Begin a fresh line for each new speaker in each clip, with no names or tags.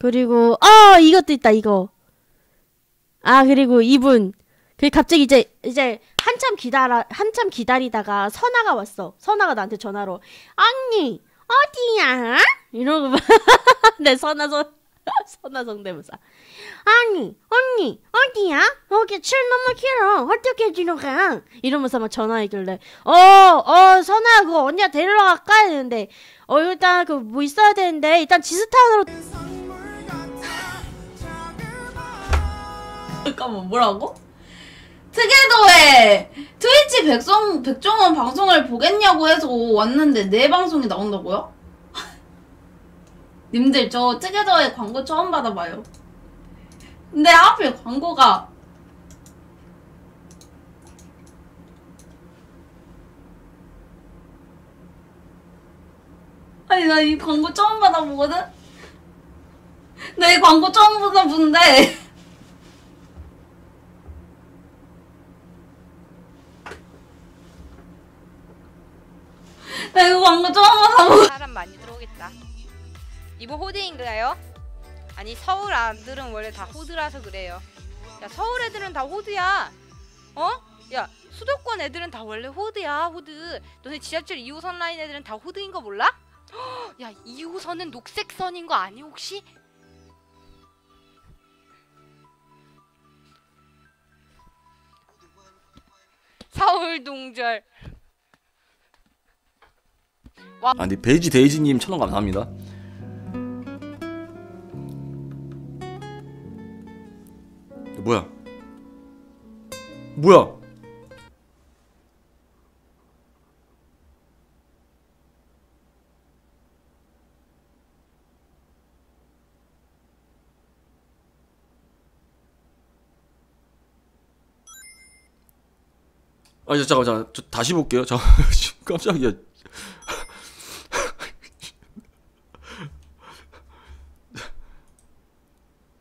그리고 아 이것도 있다 이거. 아 그리고 이분 그 갑자기 이제 이제 한참 기다라 한참 기다리다가 선아가 왔어. 선아가 나한테 전화로 언니 어디야? 이러고 막 내 선아 선 선아 성대모사. 아니 언니 어디야? 여기 줄 너무 길어. 어떻게 지나가? 이러면서 막 전화했길래 어어 선아 그거 언니가 데리러 갈까 했는데 어 일단 그 뭐 있어야 되는데 일단 지스타운으로
잠깐만 뭐라고? 특혜도에 트위치 백성, 백종원 방송을 보겠냐고 해서 왔는데 내 방송이 나온다고요? 님들 저 특혜도에 광고 처음 받아봐요 근데 하필 광고가 아니 나 이 광고 처음 받아보거든? 나 이 광고 처음 받아보는데 나 이거 광고 처음 받아보고
사람 많이 들어오겠다. 이거 호드인가요? 아니 서울 아들은 원래 다 호드라서 그래요. 야 서울 애들은 다 호드야. 어? 야 수도권 애들은 다 원래 호드야 호드. 너네 지하철 2호선 라인 애들은 다 호드인 거 몰라? 헉, 야 2호선은 녹색 선인 거 아니 혹시? 서울 동절.
아 근데 베이지 데이지님 천원 감사합니다. 뭐야? 뭐야? 아, 저, 잠깐, 잠깐, 저 다시 볼게요. 저 깜짝이야.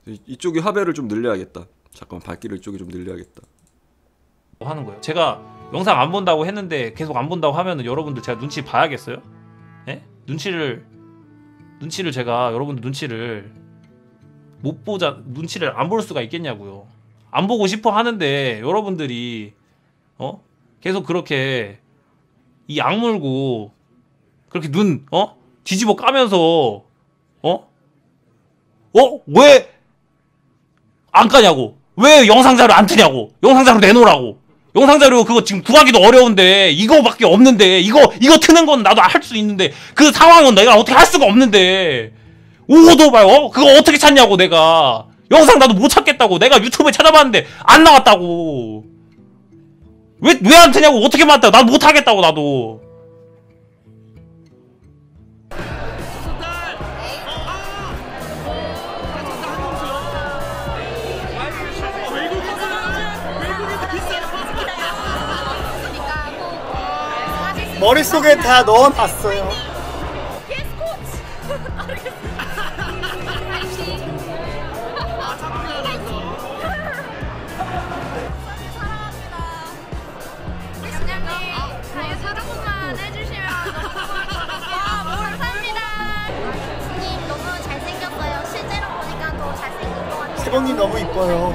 이- 이쪽이 화배를 좀 늘려야겠다. 잠깐만 발길을 이쪽에 좀 늘려야겠다.
하는 거예요. 제가 영상 안 본다고 했는데 계속 안 본다고 하면은 여러분들 제가 눈치 봐야겠어요? 예? 눈치를 눈치를 제가 여러분들 눈치를 못 보자 눈치를 안 볼 수가 있겠냐고요. 안 보고 싶어 하는데 여러분들이 어? 계속 그렇게 이 악물고 그렇게 눈 어? 뒤집어 까면서 어? 어? 왜 안 까냐고. 왜 영상 자료 안 트냐고. 영상 자료 내놓으라고. 영상 자료 그거 지금 구하기도 어려운데 이거밖에 없는데 이거 이거 트는 건 나도 할 수 있는데 그 상황은 내가 어떻게 할 수가 없는데 오도 봐요. 그거 어떻게 찾냐고 내가 영상 나도 못 찾겠다고 내가 유튜브에 찾아봤는데 안 나왔다고. 왜 왜 안 트냐고 어떻게 맞다. 나도 못 하겠다고 나도.
머릿속에 다 넣어놨어요. 세봉님 너무 이뻐요.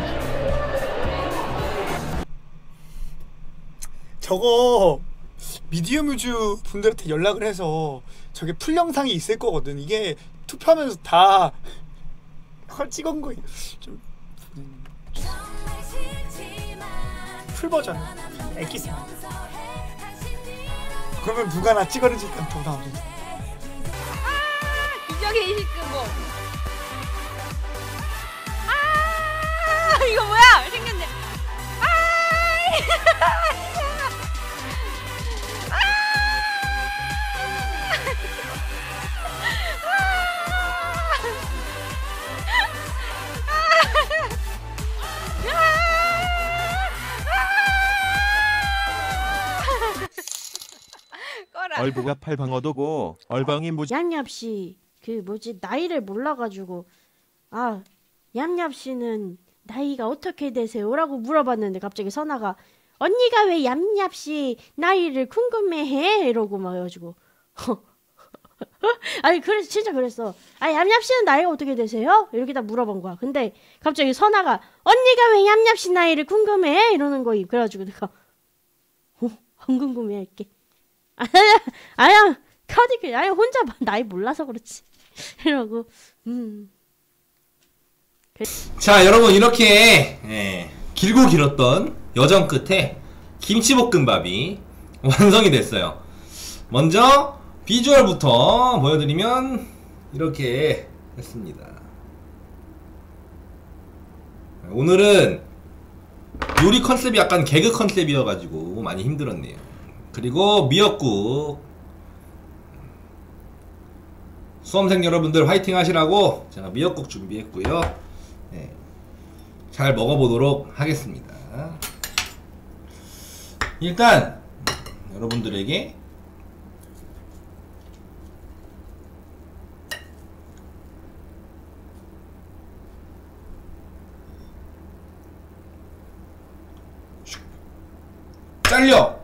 저거 미디어 뮤즈 분들한테 연락을 해서 저게 풀 영상이 있을 거거든. 이게 투표하면서 다 헐 찍은 거. 좀 음, 풀 버전. 엑기스. 그러면 누가 나 찍었는지 일단 더 나오죠.
기적의 29번. 아
얼부가 팔방어도고 얼방이 무
얌얌 씨그 뭐지 나이를 몰라가지고 아 얌얌 씨는 나이가 어떻게 되세요?라고 물어봤는데 갑자기 선아가 언니가 왜 얌얌 씨 나이를 궁금해해? 이러고 막 해가지고 아니 그래 진짜 그랬어. 아 얌얌 씨는 나이가 어떻게 되세요? 이렇게 다 물어본 거야. 근데 갑자기 선아가 언니가 왜 얌얌 씨 나이를 궁금해? 이러는 거임. 그래가지고 내가 어, 안 궁금해 할게. 아야 아야 카디그 아야 혼자 나이 몰라서 그렇지. 이러고 음.
자 여러분 이렇게 예, 길고 길었던 여정 끝에 김치볶음밥이 완성이 됐어요. 먼저 비주얼부터 보여드리면 이렇게 했습니다. 오늘은 요리 컨셉이 약간 개그 컨셉이어가지고 많이 힘들었네요 그리고 미역국. 수험생 여러분들 화이팅 하시라고 제가 미역국 준비했고요. 네, 잘 먹어보도록 하겠습니다. 일단 여러분들에게 잘려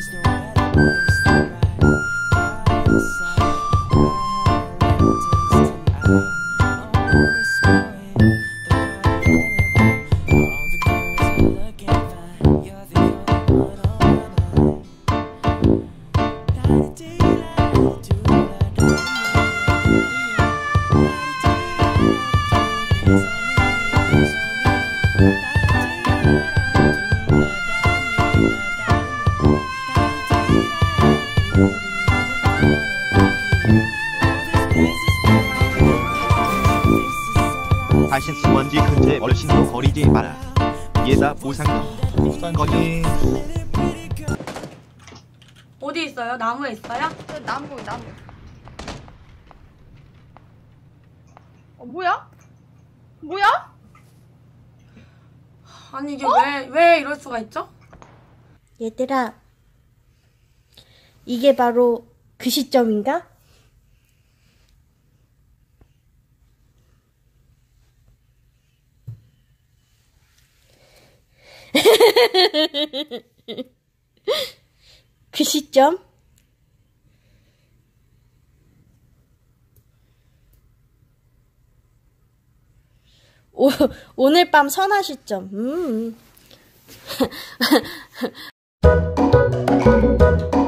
다신 수먼지 근처에 멀신도 거리지 마라. 얘다 보상금. 거기
어디 있어요? 나무에 있어요?
그 나무 나무. 어 뭐야? 뭐야?
아니 이게 왜왜 이럴 수가 있죠?
얘들아 이게 바로 그 시점인가? 그 시점? 오, 오늘 밤 선화 시점. 음.